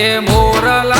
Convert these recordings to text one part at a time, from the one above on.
એ મોરલા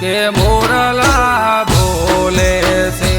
કે મોરલા બોલે છે.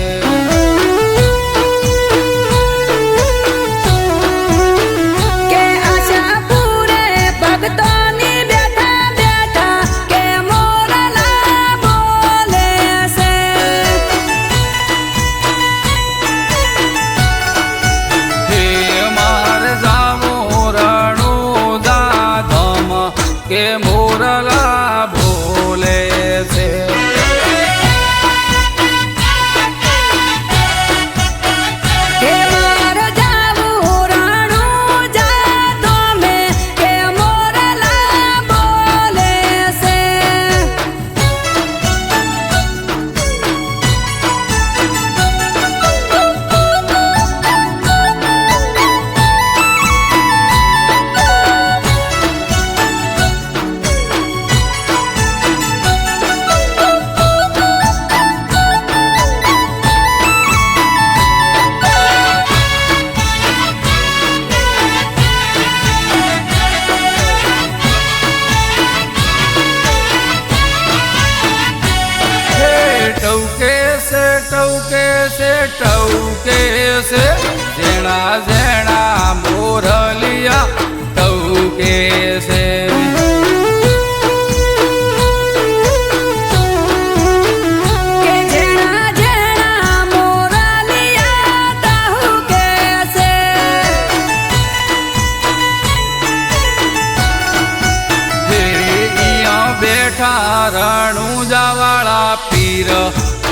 ટવકે છે ટવકે છે ઝેણા ઝેણા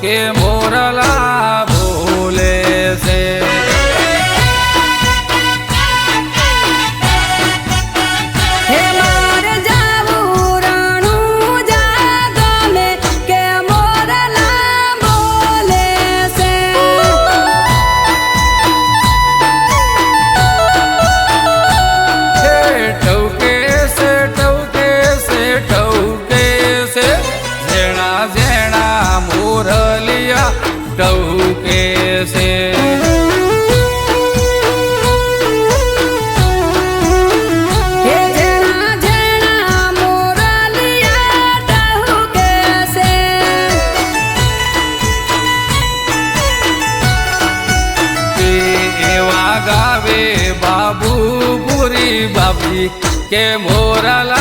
que કે મોરાલા